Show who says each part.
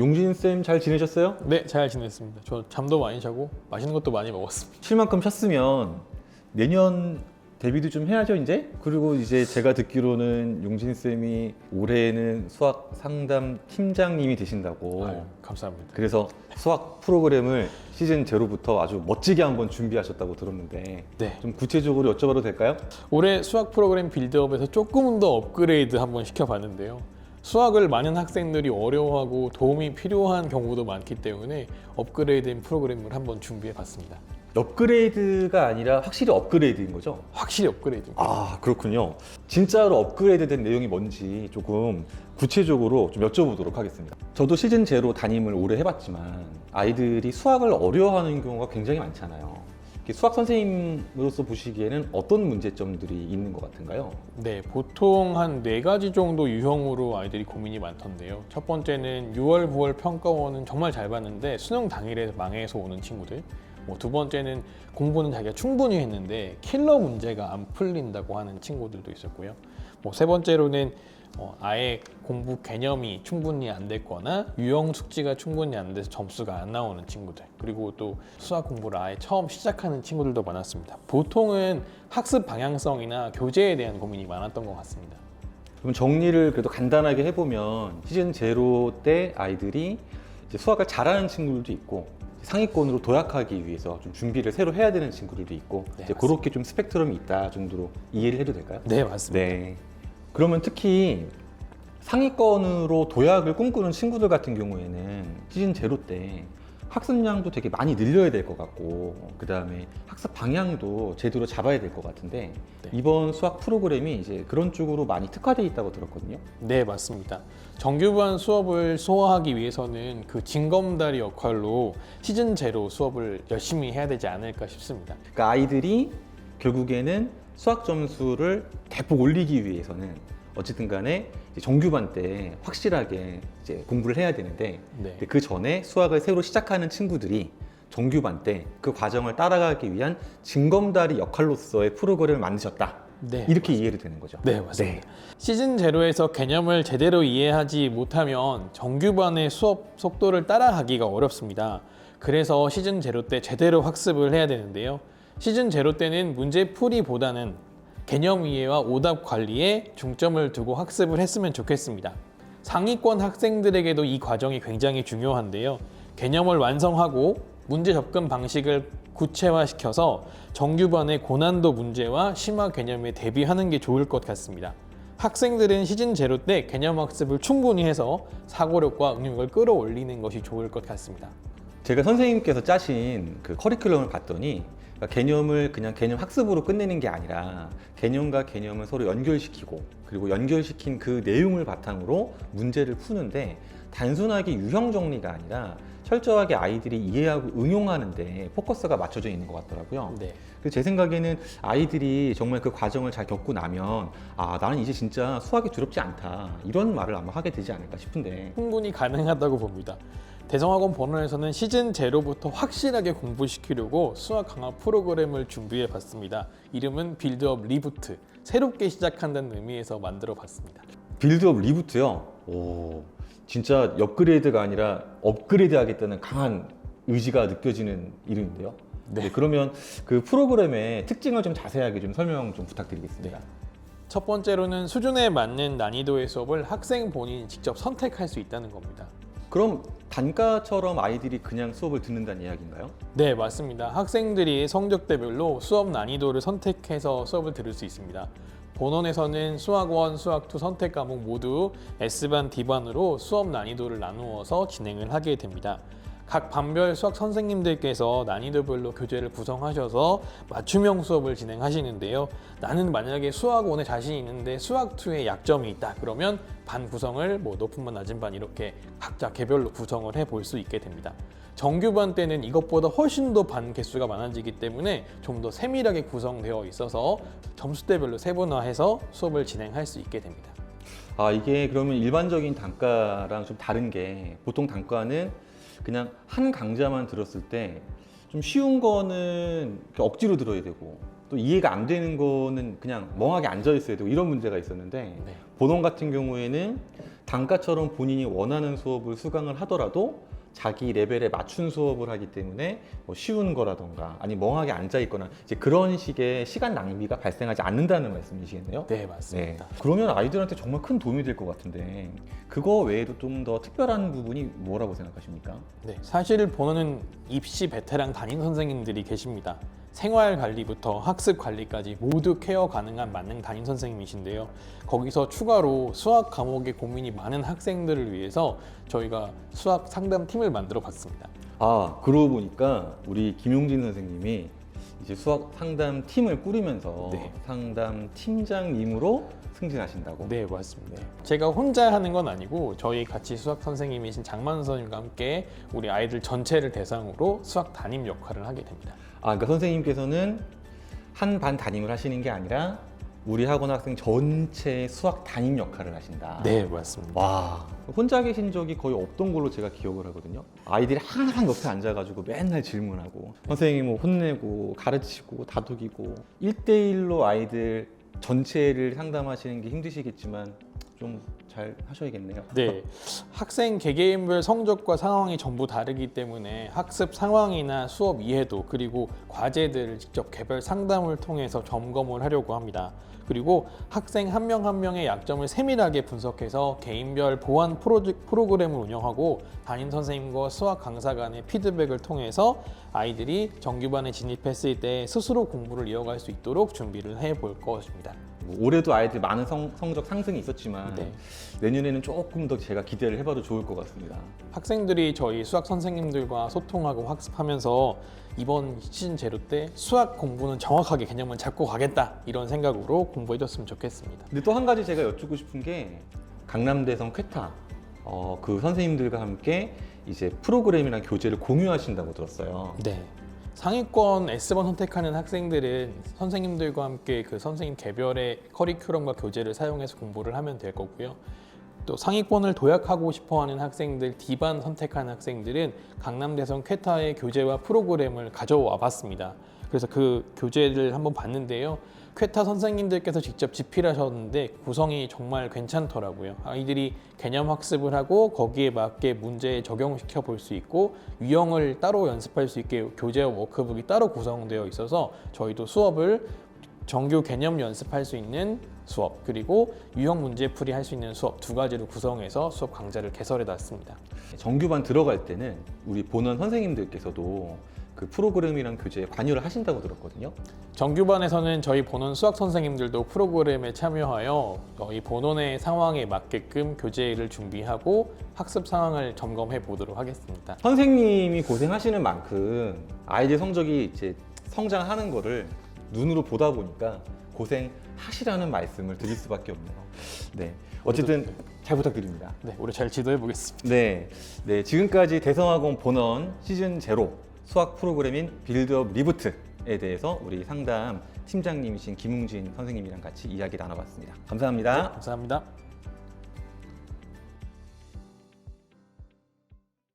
Speaker 1: 용진 쌤잘 지내셨어요?
Speaker 2: 네, 잘 지냈습니다. 저 잠도 많이 자고 맛있는 것도 많이 먹었습니다.
Speaker 1: 쉴 만큼 쉬었으면 내년 데뷔도 좀 해야죠 이제. 그리고 이제 제가 듣기로는 용진 쌤이 올해는 수학 상담 팀장님이 되신다고.
Speaker 2: 아유, 감사합니다.
Speaker 1: 그래서 수학 프로그램을 시즌 제로부터 아주 멋지게 한번 준비하셨다고 들었는데
Speaker 2: 네.
Speaker 1: 좀 구체적으로 여쭤봐도 될까요?
Speaker 2: 올해 수학 프로그램 빌드업에서 조금 더 업그레이드 한번 시켜봤는데요. 수학을 많은 학생들이 어려워하고 도움이 필요한 경우도 많기 때문에 업그레이드된 프로그램을 한번 준비해 봤습니다.
Speaker 1: 업그레이드가 아니라 확실히 업그레이드인 거죠?
Speaker 2: 확실히 업그레이드입니다.
Speaker 1: 아 그렇군요. 진짜로 업그레이드된 내용이 뭔지 조금 구체적으로 좀 여쭤보도록 하겠습니다. 저도 시즌 제로 담임을 오래 해봤지만 아이들이 수학을 어려워하는 경우가 굉장히 많잖아요. 수학 선생님으로서 보시기에는 어떤 문제점들이 있는 것 같은가요?
Speaker 2: 네, 보통 한 네 가지 정도 유형으로 아이들이 고민이 많던데요. 첫 번째는 6월, 9월 평가원은 정말 잘 봤는데 수능 당일에 망해서 오는 친구들. 뭐 두 번째는 공부는 자기가 충분히 했는데 킬러 문제가 안 풀린다고 하는 친구들도 있었고요. 뭐 세 번째로는 어, 아예 공부 개념이 충분히 안 됐거나 유형 숙지가 충분히 안 돼서 점수가 안 나오는 친구들 그리고 또 수학 공부를 아예 처음 시작하는 친구들도 많았습니다. 보통은 학습 방향성이나 교재에 대한 고민이 많았던 것 같습니다.
Speaker 1: 그럼 정리를 그래도 간단하게 해보면 시즌 제로 때 아이들이 이제 수학을 잘하는 친구들도 있고 상위권으로 도약하기 위해서 좀 준비를 새로 해야 되는 친구들도 있고
Speaker 2: 네,
Speaker 1: 이제 그렇게 좀 스펙트럼이 있다 정도로 이해를 해도 될까요?
Speaker 2: 네 맞습니다.
Speaker 1: 네. 그러면 특히 상위권으로 도약을 꿈꾸는 친구들 같은 경우에는 시즌 제로 때 학습량도 되게 많이 늘려야 될 것 같고 그 다음에 학습 방향도 제대로 잡아야 될 것 같은데
Speaker 2: 네.
Speaker 1: 이번 수학 프로그램이 이제 그런 쪽으로 많이 특화되어 있다고 들었거든요.
Speaker 2: 네 맞습니다. 정규반 수업을 소화하기 위해서는 그 징검다리 역할로 시즌 제로 수업을 열심히 해야 되지 않을까 싶습니다.
Speaker 1: 그러니까 아이들이 결국에는 수학 점수를 대폭 올리기 위해서는 어쨌든 간에 정규반 때 확실하게 이제 공부를 해야 되는데
Speaker 2: 네.
Speaker 1: 그 전에 수학을 새로 시작하는 친구들이 정규반 때 그 과정을 따라가기 위한 징검다리 역할로서의 프로그램을 만드셨다.
Speaker 2: 네.
Speaker 1: 이렇게 이해를 되는 거죠.
Speaker 2: 네, 맞습니다. 시즌 제로에서 개념을 제대로 이해하지 못하면 정규반의 수업 속도를 따라가기가 어렵습니다. 그래서 시즌 제로 때 제대로 학습을 해야 되는데요. 시즌 제로 때는 문제 풀이보다는 개념 이해와 오답 관리에 중점을 두고 학습을 했으면 좋겠습니다. 상위권 학생들에게도 이 과정이 굉장히 중요한데요. 개념을 완성하고 문제 접근 방식을 구체화시켜서 정규반의 고난도 문제와 심화 개념에 대비하는 게 좋을 것 같습니다. 학생들은 시즌 제로 때 개념 학습을 충분히 해서 사고력과 응용을 끌어올리는 것이 좋을 것 같습니다.
Speaker 1: 제가 선생님께서 짜신 그 커리큘럼을 봤더니 그러니까 개념을 그냥 개념 학습으로 끝내는 게 아니라 개념과 개념을 서로 연결시키고 그리고 연결시킨 그 내용을 바탕으로 문제를 푸는데 단순하게 유형 정리가 아니라 철저하게 아이들이 이해하고 응용하는데 포커스가 맞춰져 있는 것 같더라고요.
Speaker 2: 네.
Speaker 1: 그래서 제 생각에는 아이들이 정말 그 과정을 잘 겪고 나면 아 나는 이제 진짜 수학이 두렵지 않다 이런 말을 아마 하게 되지 않을까 싶은데
Speaker 2: 충분히 가능하다고 봅니다. 대성학원 본원에서는 시즌 제로부터 확실하게 공부시키려고 수학 강화 프로그램을 준비해 봤습니다. 이름은 빌드업 리부트. 새롭게 시작한다는 의미에서 만들어 봤습니다.
Speaker 1: 빌드업 리부트요. 오, 진짜 업그레이드가 아니라 업그레이드 하겠다는 강한 의지가 느껴지는 이름인데요.
Speaker 2: 네.
Speaker 1: 네, 그러면 그 프로그램의 특징을 좀 자세하게 좀 설명 좀 부탁드리겠습니다.
Speaker 2: 첫 번째로는 수준에 맞는 난이도의 수업을 학생 본인이 직접 선택할 수 있다는 겁니다.
Speaker 1: 그럼 단가처럼 아이들이 그냥 수업을 듣는다는 이야기인가요?
Speaker 2: 네, 맞습니다. 학생들이 성적대별로 수업 난이도를 선택해서 수업을 들을 수 있습니다. 본원에서는 수학 1, 수학 2 선택 과목 모두 S반, D반으로 수업 난이도를 나누어서 진행을 하게 됩니다. 각 반별 수학 선생님들께서 난이도별로 교재를 구성하셔서 맞춤형 수업을 진행하시는데요. 나는 만약에 수학 1에 자신 있는데 수학 2에 약점이 있다. 그러면 반 구성을 뭐 높은 반, 낮은 반 이렇게 각자 개별로 구성을 해 볼 수 있게 됩니다. 정규반 때는 이것보다 훨씬 더 반 개수가 많아지기 때문에 좀 더 세밀하게 구성되어 있어서 점수대별로 세분화해서 수업을 진행할 수 있게 됩니다.
Speaker 1: 아 이게 그러면 일반적인 단가랑 좀 다른 게 보통 단가는 그냥 한 강좌만 들었을 때 좀 쉬운 거는 억지로 들어야 되고 또 이해가 안 되는 거는 그냥 멍하게 앉아 있어야 되고 이런 문제가 있었는데
Speaker 2: 네.
Speaker 1: 본원 같은 경우에는 단과처럼 본인이 원하는 수업을 수강을 하더라도 자기 레벨에 맞춘 수업을 하기 때문에 뭐 쉬운 거라던가 아니 멍하게 앉아 있거나 이제 그런 식의 시간 낭비가 발생하지 않는다는 말씀이시겠네요.
Speaker 2: 네, 맞습니다.
Speaker 1: 그러면 아이들한테 정말 큰 도움이 될 것 같은데 그거 외에도 좀 더 특별한 부분이 뭐라고 생각하십니까?
Speaker 2: 네, 사실 본원은 입시 베테랑 담임 선생님들이 계십니다. 생활 관리부터 학습 관리까지 모두 케어 가능한 만능 담임 선생님이신데요. 거기서 추가로 수학 과목에 고민이 많은 학생들을 위해서 저희가 수학 상담 팀을 만들어 봤습니다.
Speaker 1: 아 그러고 보니까 우리 김용진 선생님이 이제 수학 상담 팀을 꾸리면서
Speaker 2: 네.
Speaker 1: 상담 팀장님으로 승진하신다고.
Speaker 2: 네, 맞습니다. 제가 혼자 하는 건 아니고 저희 같이 수학 선생님이신 장만 선생님과 함께 우리 아이들 전체를 대상으로 수학 담임 역할을 하게 됩니다.
Speaker 1: 아 그러니까 선생님께서는 한 반 담임을 하시는 게 아니라 우리 학원 학생 전체 수학 담임 역할을 하신다.
Speaker 2: 네, 맞습니다.
Speaker 1: 와 혼자 계신 적이 거의 없던 걸로 제가 기억을 하거든요. 아이들이 항상 옆에 앉아가지고 맨날 질문하고 선생님이 뭐 혼내고 가르치고 다독이고 1대1로 아이들 전체를 상담하시는 게 힘드시겠지만 좀 잘 하셔야겠네요.
Speaker 2: 네, 학생 개개인별 성적과 상황이 전부 다르기 때문에 학습 상황이나 수업 이해도 그리고 과제들을 직접 개별 상담을 통해서 점검을 하려고 합니다. 그리고 학생 한 명 한 명의 약점을 세밀하게 분석해서 개인별 보완 프로그램을 운영하고 담임 선생님과 수학 강사 간의 피드백을 통해서 아이들이 정규반에 진입했을 때 스스로 공부를 이어갈 수 있도록 준비를 해 볼 것입니다.
Speaker 1: 뭐 올해도 아이들 많은 성, 성적 상승이 있었지만
Speaker 2: 네.
Speaker 1: 내년에는 조금 더 제가 기대를 해봐도 좋을 것 같습니다.
Speaker 2: 학생들이 저희 수학 선생님들과 소통하고 학습하면서 이번 시즌 제로 때 수학 공부는 정확하게 개념을 잡고 가겠다 이런 생각으로 공부해줬으면 좋겠습니다.
Speaker 1: 근데 또 한 가지 제가 여쭙고 싶은 게 강남대성 쾌타 어, 그 선생님들과 함께 이제 프로그램이나 교재를 공유하신다고 들었어요.
Speaker 2: 네. 상위권 S번 선택하는 학생들은 선생님들과 함께 그 선생님 개별의 커리큘럼과 교재를 사용해서 공부를 하면 될 거고요. 또 상위권을 도약하고 싶어하는 학생들 D반 선택하는 학생들은 강남대성 쾌타의 교재와 프로그램을 가져와 봤습니다. 그래서 그 교재를 한번 봤는데요. 쾌타 선생님들께서 직접 집필하셨는데 구성이 정말 괜찮더라고요. 아이들이 개념 학습을 하고 거기에 맞게 문제에 적용시켜 볼 수 있고 유형을 따로 연습할 수 있게 교재와 워크북이 따로 구성되어 있어서 저희도 수업을 정규 개념 연습할 수 있는 수업 그리고 유형 문제풀이 할 수 있는 수업 두 가지로 구성해서 수업 강좌를 개설해 놨습니다.
Speaker 1: 정규반 들어갈 때는 우리 본원 선생님들께서도 그 프로그램이랑 교재에 관여를 하신다고 들었거든요.
Speaker 2: 정규반에서는 저희 본원 수학 선생님들도 프로그램에 참여하여 저희 본원의 상황에 맞게끔 교재를 준비하고 학습 상황을 점검해 보도록 하겠습니다.
Speaker 1: 선생님이 고생하시는 만큼 아이들 성적이 이제 성장하는 거를 눈으로 보다 보니까 고생하시라는 말씀을 드릴 수밖에 없네요. 네. 어쨌든 잘 부탁드립니다.
Speaker 2: 네, 올해 잘 지도해 보겠습니다.
Speaker 1: 네, 네 지금까지 대성학원 본원 시즌 제로 수학 프로그램인 빌드업 리부트에 대해서 우리 상담 팀장님이신 김웅진 선생님이랑 같이 이야기 나눠봤습니다. 감사합니다.
Speaker 2: 감사합니다.